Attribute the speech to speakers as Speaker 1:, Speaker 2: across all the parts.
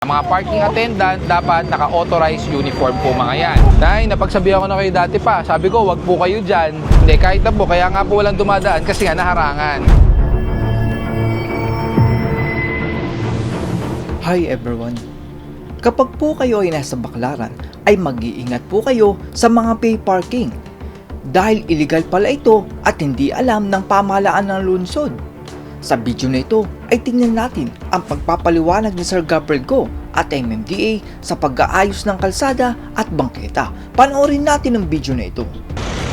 Speaker 1: Ang mga parking attendant dapat naka-authorized uniform po mga yan. Nay, napagsabihan ko na kayo dati pa. Sabi ko, wag po kayo dyan. Hindi, kahit na po. Kaya nga po walang dumadaan kasi nga naharangan.
Speaker 2: Hi everyone! Kapag po kayo ay nasa baklaran, ay mag-iingat po kayo sa mga pay parking. Dahil illegal pala ito at hindi alam ng pamahalaan ng lungsod. Sa video na ito ay tingnan natin ang pagpapaliwanag ni Sir Gabriel Go at MMDA sa pag-aayos ng kalsada at bangketa. Panoorin natin ang video na ito.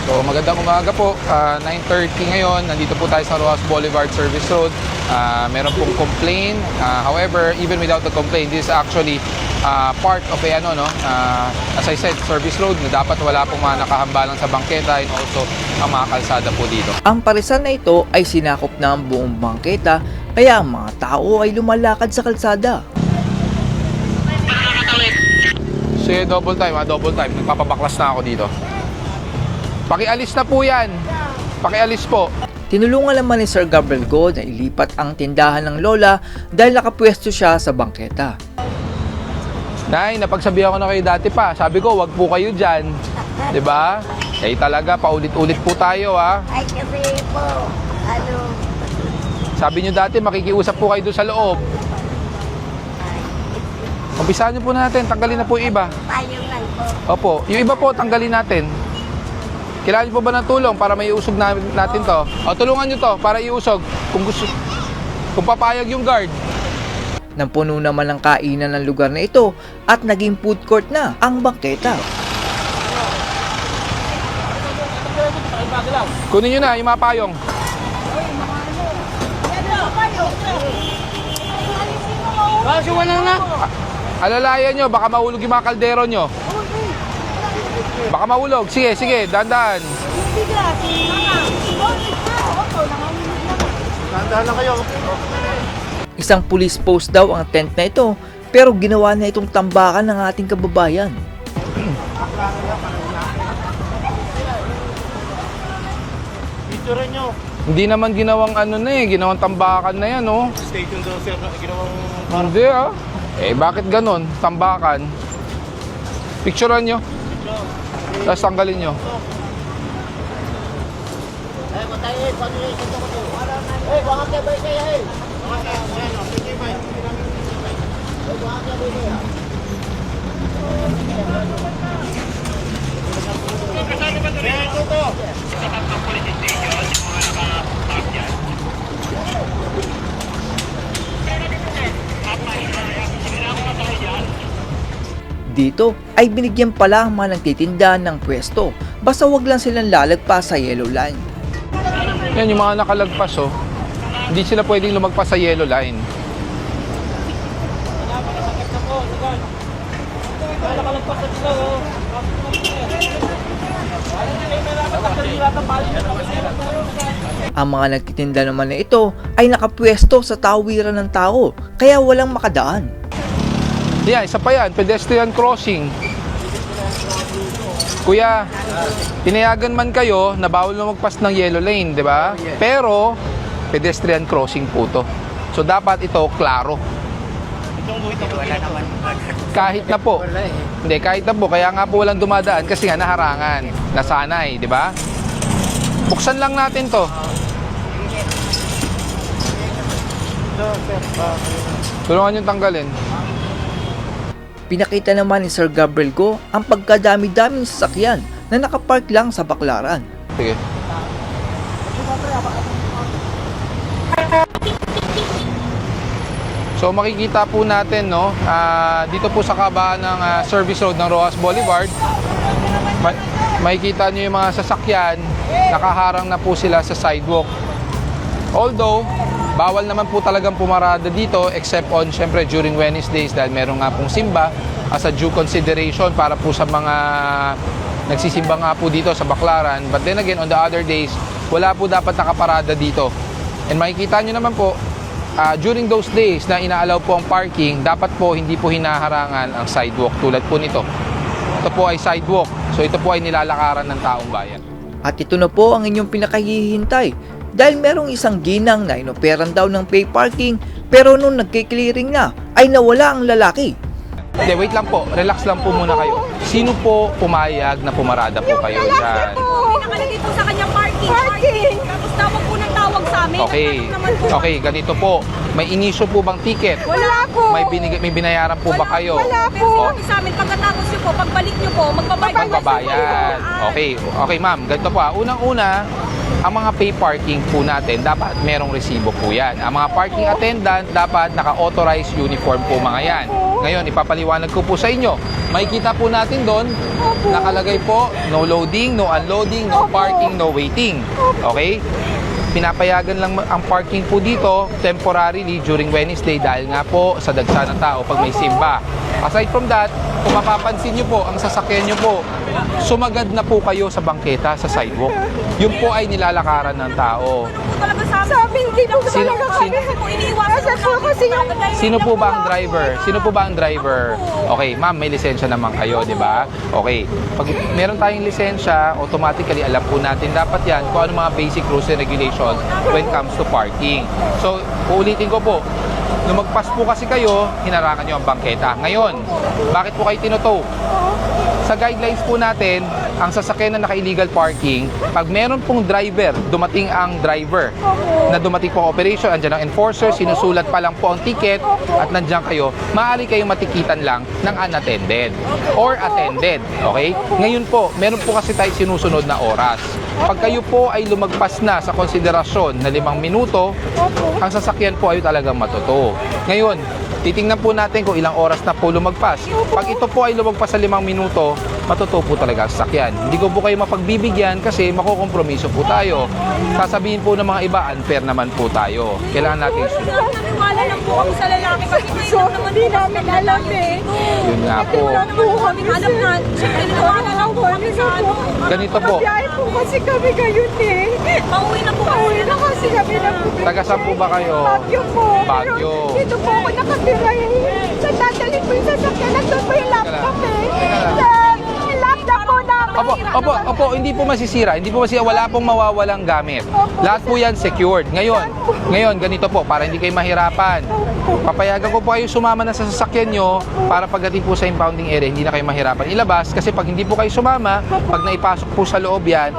Speaker 1: So magandang umaga po, Ah, 9.30 ngayon, nandito po tayo sa Rojas Boulevard Service Road. Ah, meron pong complaint, Ah, however, even without the complaint, this is actually ah, part of a ano, no? Ah, as I said, service road na dapat wala pong mga nakahambalang sa bangketa and also ang mga kalsada po dito.
Speaker 2: Ang parisan na ito ay sinakop na ang buong bangketa kaya ang mga tao ay lumalakad sa kalsada.
Speaker 1: Sige, double time ha, double time. Nagpapabaklas na ako dito. Pakialis na po yan. Pakialis po.
Speaker 2: Tinulungan naman ni Sir Gabriel Go na ilipat ang tindahan ng lola dahil nakapwesto siya sa bangketa.
Speaker 1: Nay, napagsabihan ko na kayo dati pa. Sabi ko, wag po kayo dyan. 'Di ba? Eh talaga, paulit-ulit po tayo ha.
Speaker 3: Ay, kasi po, ano,
Speaker 1: Sabi nyo dati, makikiusap po kayo doon sa loob. Umpisahan nyo po natin, tanggalin na po yung iba.
Speaker 3: payong lang po.
Speaker 1: Opo, yung iba po, tanggalin natin. Kailangan nyo po ba ng tulong para may iusog na, natin to? O, tulungan nyo to para iusog. Kung gusto, kung papayag yung guard.
Speaker 2: Nampuno naman ang kainan ng lugar na ito at naging food court na ang bangketa.
Speaker 1: Kunin nyo na yung mga payong. Alalayan nyo, baka mahulog yung mga kaldero nyo. Baka mahulog. Sige, sige, dandan.
Speaker 2: Isang police post daw ang tent na ito pero ginawa na itong tambakan ng ating kababayan.
Speaker 4: Picture nyo.
Speaker 1: Hindi naman ginawang ano na eh, ginawang tambakan na yan, oh.
Speaker 4: Station daw sir na ginawang
Speaker 1: Hindi ah. Eh, bakit ganon? Tambakan. Picturean nyo. Tapos tanggalin nyo.
Speaker 4: Ay, matay eh. Paano yung ito ko to? Eh, baka kaya ba kaya eh? Baka kaya, ayan o. Sige ba? Eh, baka kaya ba kaya? Kaya
Speaker 2: Dito ay binigyan pala ang mga nagtitinda ng pwesto basta wag lang silang lalagpas sa yellow line.
Speaker 1: Yan, yung mga nakalagpas, oh. Hindi sila pwedeng lumagpas sa yellow line.
Speaker 2: Ang mga nagtitinda naman na ito ay nakapwesto sa tawiran ng tao kaya walang makadaan.
Speaker 1: Yan, isa pa yan, pedestrian crossing. Kuya, tinayagan man kayo na bawal lumagpas ng yellow lane, di ba? Pero, pedestrian crossing po to. So, dapat ito klaro. Kahit na po. Hindi, kahit na po. Kaya nga po walang dumadaan kasi nga naharangan. Nasanay, di ba? Buksan lang natin to. Tulungan yung tanggalin.
Speaker 2: Pinakita naman ni Sir Gabriel Go ang pagkadami-daming sasakyan na nakapark lang sa baklaran.
Speaker 1: Sige. So makikita po natin no, ah, dito po sa kabaan ng ah, service road ng Rojas Boulevard, ma- makikita nyo yung mga sasakyan, nakaharang na po sila sa sidewalk. Although, bawal naman po talagang pumarada dito except on syempre during Wednesdays dahil meron nga pong simba as a due consideration para po sa mga nagsisimba nga po dito sa Baclaran. But then again, on the other days, wala po dapat nakaparada dito. And makikita nyo naman po, ah, during those days na inaalaw po ang parking, dapat po hindi po hinaharangan ang sidewalk tulad po nito. Ito po ay sidewalk. So ito po ay nilalakaran ng taong bayan.
Speaker 2: At ito na po ang inyong pinakahihintay dahil merong isang ginang na inoperan daw ng pay parking Pero nung nagki-clearing na, ay nawala ang lalaki.
Speaker 1: Hindi, wait lang po. Relax lang po muna kayo. Sino po pumayag na pumarada po kayo dyan?
Speaker 5: May nakalagay po sa kanyang parking. Parking! Tapos tawag po ng tawag sa amin.
Speaker 1: Okay.
Speaker 5: Nagtanong naman po.
Speaker 1: Okay, ganito po. May inisyo po bang ticket?
Speaker 5: Wala po.
Speaker 1: May, binig- may binayaran po ba kayo?
Speaker 5: Wala po.
Speaker 1: O,
Speaker 5: Sabi sa amin, pagkatapos nyo po, pagbalik nyo po, magbabayad.
Speaker 1: magbabayad. Okay, okay ma'am, ganito po ah. Unang-una, ang mga pay parking po natin, dapat merong resibo po yan. Ang mga parking attendant, dapat naka-authorized uniform po mga yan. Ngayon, ipapaliwanag ko po sa inyo. Makikita po natin doon, nakalagay po, no loading, no unloading, no parking, no waiting. Okay? Pinapayagan lang ang parking po dito temporarily during Wednesday dahil nga po sa dagsa ng tao pag may simba. Aside from that, kung mapapansin nyo po, ang sasakyan nyo po, sumagad na po kayo sa bangketa, sa sidewalk. Yun po ay nilalakaran ng tao.
Speaker 5: Talaga sa amin. Sabi, hindi po
Speaker 1: Sino-
Speaker 5: talaga
Speaker 1: sino-
Speaker 5: kami. iniiwasan po. Kasi yung...
Speaker 1: Sino po ba ang driver? Sino po ba ang driver? Okay, ma'am, may lisensya naman kayo, di ba? Okay. Pag meron tayong lisensya, automatically alam po natin dapat yan kung ano mga basic rules and regulations when it comes to parking. So, uulitin ko po, nung magpas po kasi kayo, hinarangan nyo ang bangketa. Ngayon, bakit po kayo tinotow? Sa guidelines po natin, ang sasakyan na naka-illegal parking, pag meron pong driver, dumating ang driver, na dumating po operation, andyan ang enforcer, sinusulat pa lang po ang ticket, at nandiyan kayo, maaari kayong matikitan lang ng unattended or attended. Okay? Ngayon po, meron po kasi tayo sinusunod na oras. Pag kayo po ay lumagpas na sa konsiderasyon na limang minuto, ang sasakyan po ay talagang matuto. Ngayon, titingnan po natin kung ilang oras na po lumagpas. Pag ito po ay lumagpas sa limang minuto, matuto po talaga ang sasakyan. Hindi ko po kayo mapagbibigyan kasi makukompromiso po tayo. Sasabihin po ng mga iba, unfair naman po tayo. Kailangan natin sunod.
Speaker 5: Naniwala lang po kami sa lalaki kasi hindi namin alam eh.
Speaker 1: Yun nga po.
Speaker 5: Wala naman po kami alam na. Siyempre, naniwala lang po kami sa ano.
Speaker 1: Ganito po.
Speaker 6: Biyahe po kasi kami ngayon eh.
Speaker 5: Pauwi na po kami.
Speaker 6: Pauwi na kasi kami ng problema.
Speaker 1: Taga saan po ba kayo?
Speaker 6: Baguio po. Pero dito po ako nakatira eh. Sa dadalhin po yung sasakyan. Nandun po yung laptop eh. Sa laptop po namin.
Speaker 1: Opo, opo, opo, hindi po masisira. Hindi po masisira. Wala pong mawawalang gamit. Lahat po yan secured. Ngayon, ngayon, ganito po, para hindi kayo mahirapan. Papayagan ko po kayo sumama na sa sasakyan nyo para pagdating po sa impounding area, hindi na kayo mahirapan ilabas. Kasi pag hindi po kayo sumama, pag naipasok po sa loob yan,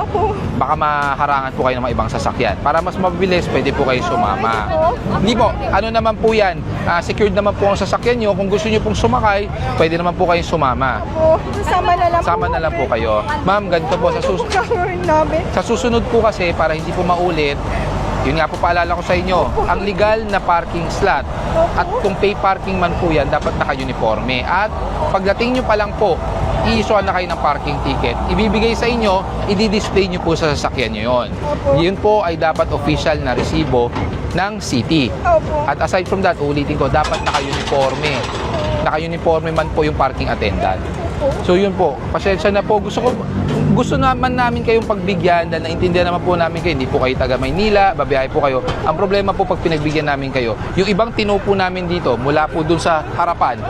Speaker 1: baka maharangan po kayo ng mga ibang sasakyan. Para mas mabilis, pwede po kayo sumama. Hindi po, ano naman po yan, ah, secured naman po ang sasakyan nyo. Kung gusto nyo pong sumakay, pwede naman po kayo sumama.
Speaker 6: Po, sama na lang
Speaker 1: Sama na lang po kayo. Ma'am, ganito po, sa, sus-
Speaker 6: Gagawin namin.
Speaker 1: sa susunod po kasi, para hindi po maulit, yun nga po paalala ko sa inyo, ang legal na parking slot at kung pay parking man po yan, dapat naka-uniforme. At pagdating nyo pa lang po, i-issue na kayo ng parking ticket. Ibibigay sa inyo, i-display nyo po sa sasakyan nyo yun. Yun po ay dapat official na resibo ng city. At aside from that, ulitin ko, dapat naka-uniforme. Naka-uniforme man po yung parking attendant. So yun po, pasensya na po. Gusto ko gusto naman namin kayong pagbigyan dahil naintindihan naman po namin kayo, hindi po kayo taga Maynila, babiyahe po kayo. Ang problema po pag pinagbigyan namin kayo, yung ibang tino po namin dito, mula po dun sa harapan,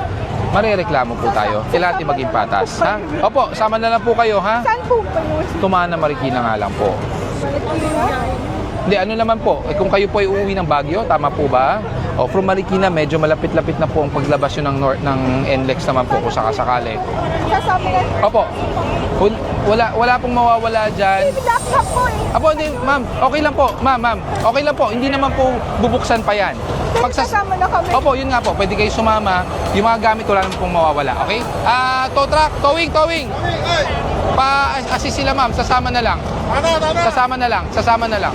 Speaker 1: marereklamo po tayo. Kailangan natin maging patas. Ha? Opo, sama na lang po kayo, ha?
Speaker 6: Saan po yun?
Speaker 1: Tumana Marikina nga lang po. Hindi, ano naman po, eh, kung kayo po ay uuwi ng Baguio, tama po ba? O from Marikina, medyo malapit-lapit na po ang paglabas yun ng, north, ng NLEX naman po kung sakasakali.
Speaker 6: Kasama na.
Speaker 1: Opo, Wal- wala, wala pong mawawala dyan.
Speaker 6: Laptop po eh.
Speaker 1: Apo, hindi, ma'am, okay lang po, ma'am, ma'am, okay lang po, hindi naman po bubuksan pa yan.
Speaker 6: Pag
Speaker 1: Pagsas-
Speaker 6: kasama na kami.
Speaker 1: Opo, yun nga po, pwede kayo sumama, yung mga gamit wala naman pong mawawala, okay? Ah, tow truck, towing, towing. Pa-assist sila ma'am, sasama na lang. Sasama na lang, sasama na lang.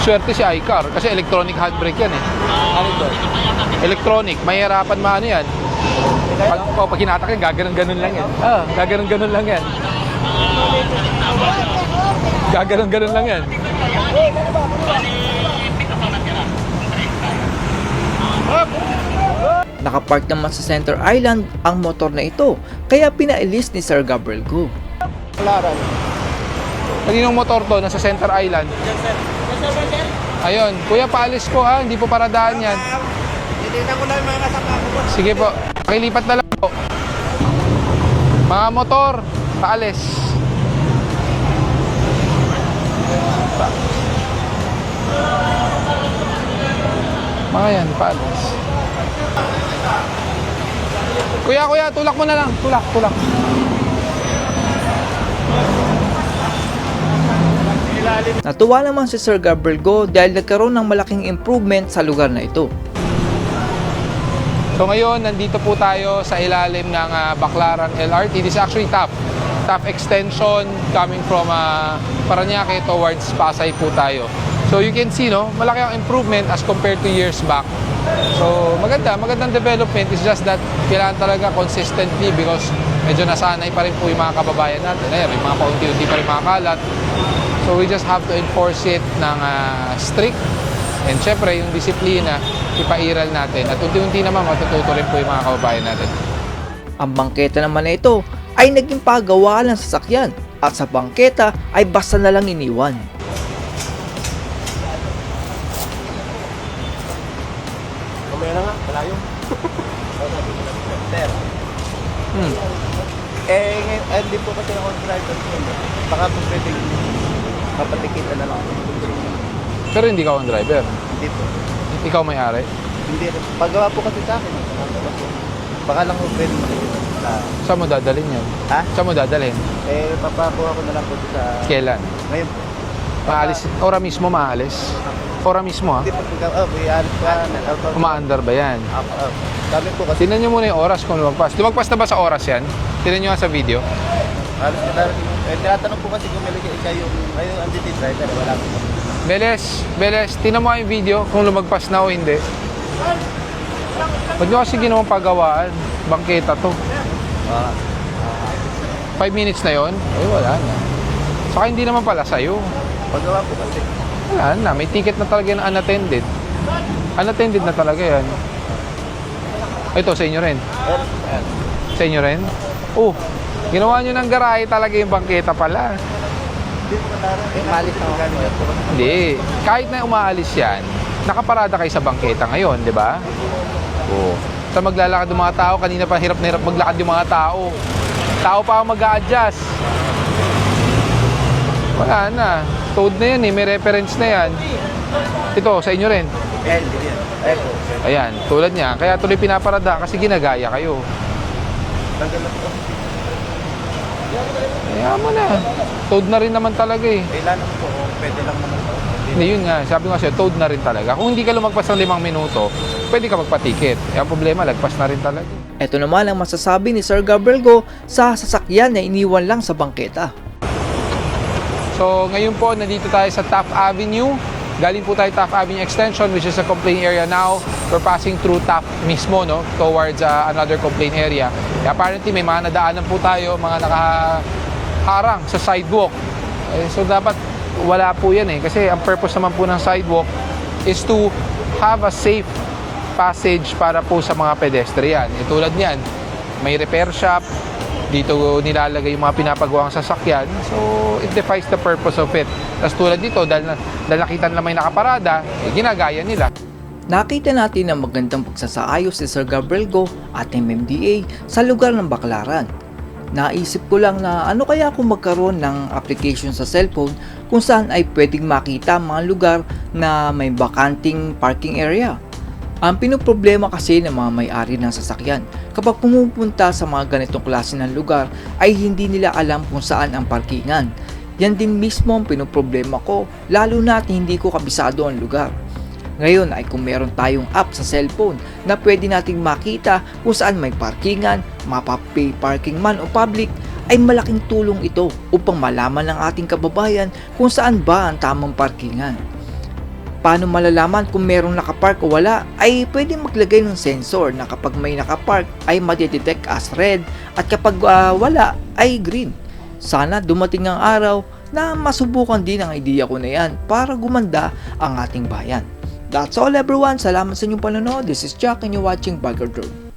Speaker 1: Swerte si iCar kasi electronic handbrake yan eh. Ano ito? Electronic, mahirapan maano yan. Pag, oh, pag hinatak yan, gaganon-ganon lang yan. Ah, gaganon-ganon lang yan. Gaganon-ganon lang yan.
Speaker 2: Nakapark naman sa Center Island ang motor na ito kaya pinailis ni Sir Gabriel Go.
Speaker 4: Klaran.
Speaker 1: Kaninong motor to? Nasa Center Island. Ayun. Kuya, paalis po ha. Hindi po paradaan yan.
Speaker 4: Titignan ko lang yung mga nasa bako po.
Speaker 1: Sige po. Pakilipat na lang po. Mga motor, paalis. Mga yan, paalis. Kuya, kuya, tulak mo na lang. Tulak, tulak.
Speaker 2: Natuwa naman si Sir Gabriel Go dahil nagkaroon ng malaking improvement sa lugar na ito.
Speaker 1: So ngayon, nandito po tayo sa ilalim ng ah, Baclaran LRT. This is actually TAP. TAP extension coming from uh, Paranaque towards Pasay po tayo. So you can see, no, malaki ang improvement as compared to years back. So maganda, magandang development. It's just that kailangan talaga consistently because medyo nasanay pa rin po yung mga kababayan natin. Ayan, may mga paunti-unti pa rin mga kalat. So we just have to enforce it ng ah, strict And syempre, yung disiplina, ipairal natin. At unti-unti naman matututo rin po yung mga kababayan natin.
Speaker 2: Ang bangketa naman na ito ay naging pagawa ng sasakyan at sa bangketa ay basta na lang iniwan.
Speaker 4: Mamaya na nga, malayo.
Speaker 1: Hmm.
Speaker 4: Eh, eh, hindi po kasi ako driver. Baka po pwede mapatikitan na lang.
Speaker 1: Pero hindi ka on driver.
Speaker 4: Hindi po.
Speaker 1: Ikaw may-ari.
Speaker 4: Hindi. Paggawa po kasi sa akin. Baka lang po pwede makikita na,
Speaker 1: Saan mo dadalhin yun?
Speaker 4: ha?
Speaker 1: Saan mo dadalhin?
Speaker 4: Eh, papakuha ko na lang po sa...
Speaker 1: Kailan?
Speaker 4: Ngayon po.
Speaker 1: Maalis? Ora mismo maalis? Ora mismo ha?
Speaker 4: Hindi po. Oh, may alis pa.
Speaker 1: Umaandar ba yan?
Speaker 4: Up, up. Sabi po kasi,
Speaker 1: Tingnan nyo muna yung oras kung lumagpas. Lumagpas na ba sa oras yan? Tingnan nyo nga sa video.
Speaker 4: alis ka darating. Eh, tinatanong po kasi kung may lagay kayo, kayo ang duty driver, eh, wala po.
Speaker 1: Beles, Beles, tingnan mo nga yung video kung lumagpas na o hindi. Ba't nyo kasi ginawang pagawaan? Bangketa to.
Speaker 4: Ah,
Speaker 1: 5 minutes na yon? Ay, wala na. Saka hindi naman pala sa'yo.
Speaker 4: paggawa po kasi.
Speaker 1: Wala na, may ticket na talaga ng unattended. Unattended na talaga yan. Ito, sa inyo rin.
Speaker 4: Eh, eh,
Speaker 1: Sa inyo rin? Oh, ginawa nyo ng garahe talaga yung bangketa pala. Hindi. Kahit na umaalis yan, nakaparada kayo sa bangketa ngayon, di ba? Oo. Sa maglalakad ng mga tao, kanina pa hirap na hirap maglakad yung mga tao. Tao pa ang mag adjust Wala na. Toad na yan eh, may reference na yan. Ito, sa inyo rin. Ayan, tulad niya. Kaya tuloy pinaparada kasi ginagaya kayo.
Speaker 4: Tanggal na.
Speaker 1: Kaya mo na. Toad na rin naman talaga eh.
Speaker 4: Kailan po, kung pwede lang naman po.
Speaker 1: Hindi, yun nga. Sabi ko sa'yo, toad na rin talaga. Kung hindi ka lumagpas ng limang minuto, pwede ka magpatikit. Eh, ang problema, lagpas na rin talaga.
Speaker 2: Ito naman ang masasabi ni Sir Gabriel Go sa sasakyan na iniwan lang sa bangketa.
Speaker 1: So, ngayon po, nandito tayo sa Taft Avenue. Galing po tayo Taft Avenue Extension, which is a complaint area now. We're passing through Taft mismo, no? Towards uh, another complaint area. Eh, apparently, may mga nadaanan po tayo, mga nakaharang sa sidewalk. Eh, so, dapat wala po yan eh. Kasi ang purpose naman po ng sidewalk is to have a safe passage para po sa mga pedestrian. E tulad niyan, may repair shop, dito nilalagay yung mga pinapagawang sasakyan. So, it defies the purpose of it. Tapos tulad dito, dahil, dahil nakita nila may nakaparada, eh, ginagaya nila.
Speaker 2: Nakita natin ang magandang pagsasaayos ni Sir Gabriel Go at MMDA sa lugar ng Baklaran. Naisip ko lang na ano kaya kung magkaroon ng application sa cellphone kung saan ay pwedeng makita mga lugar na may bakanting parking area. Ang pinoproblema kasi ng mga may-ari ng sasakyan kapag pumupunta sa mga ganitong klase ng lugar ay hindi nila alam kung saan ang parkingan. Yan din mismo ang pinoproblema ko lalo na at hindi ko kabisado ang lugar. Ngayon ay kung meron tayong app sa cellphone na pwede nating makita kung saan may parkingan, mapapay parking man o public, ay malaking tulong ito upang malaman ng ating kababayan kung saan ba ang tamang parkingan. Paano malalaman kung merong nakapark o wala ay pwede maglagay ng sensor na kapag may nakapark ay madidetect as red at kapag ah, wala ay green. Sana dumating ang araw na masubukan din ang idea ko na yan para gumanda ang ating bayan. That's all everyone. Salamat sa inyong panonood. This is Jack and you're watching Bagger Road.